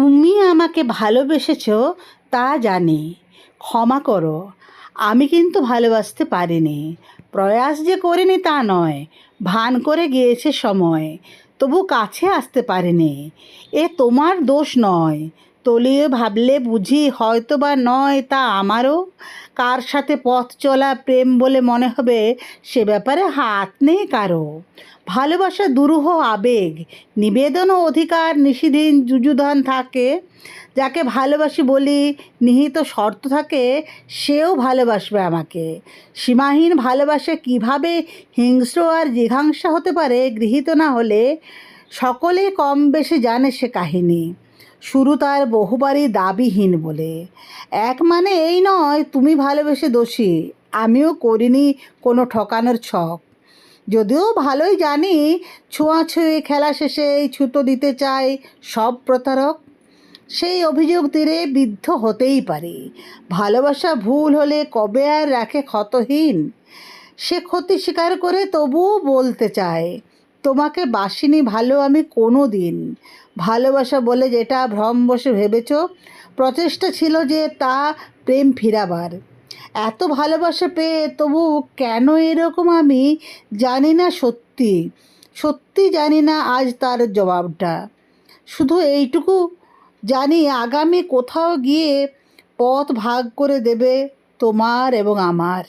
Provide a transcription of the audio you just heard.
তুমি আমাকে ভালোবেসেছ তা জানি। ক্ষমা করো, আমি কিন্তু ভালোবাসতে পারিনি। প্রয়াস যে করিনি তা নয়, ভান করে গিয়েছে সময়, তবু কাছে আসতে পারিনি। এ তোমার দোষ নয় তলিয়ে ভাবলে বুঝি হয়তো বা নয় তা আমারও। কার সাথে পথ চলা প্রেম বলে মনে হবে সে ব্যাপারে হাত নেই কারও। ভালোবাসা দুরূহ আবেগ, নিবেদন ও অধিকার নিষিধীন যুযুধান থাকে। যাকে ভালোবাসি বলি নিহিত শর্ত থাকে, সেও ভালোবাসবে আমাকে। সীমাহীন ভালোবাসা কীভাবে হিংস্র আর জিঘাংসা হতে পারে গৃহীত না হলে সকলে কম বেশি জানে সে কাহিনী। শুরু তার বহুবারই দাবিহীন বলে। এক মানে এই নয়, তুমি ভালোবেসে দোষী, আমিও করিনি কোনো ঠকানোর ছক। যদিও ভালোই জানি, ছোঁয়াছুঁয়ে খেলা শেষে এই ছুতো দিতে চায় সব প্রতারক। সেই অভিযোগ তীরে বিদ্ধ হতেই পারে। ভালোবাসা ভুল হলে কবে আর রাখে ক্ষতহীন? সে ক্ষতি স্বীকার করে তবুও বলতে চায় তোমাকে বাসিনি ভালো আমি কোনো দিন ভালোবাসা বলে যেটা ভ্রম বসে ভেবেছ, প্রচেষ্টা ছিল যে তা প্রেম ফিরাবার। এত ভালোবাসা পেয়ে তবু কেন এরকম আমি জানি না সত্যি। সত্যি জানি না আজ তার জবাবটা। শুধু এইটুকু, জানি আগামী কোথাও গিয়ে পথ ভাগ করে দেবে তোমার এবং আমার।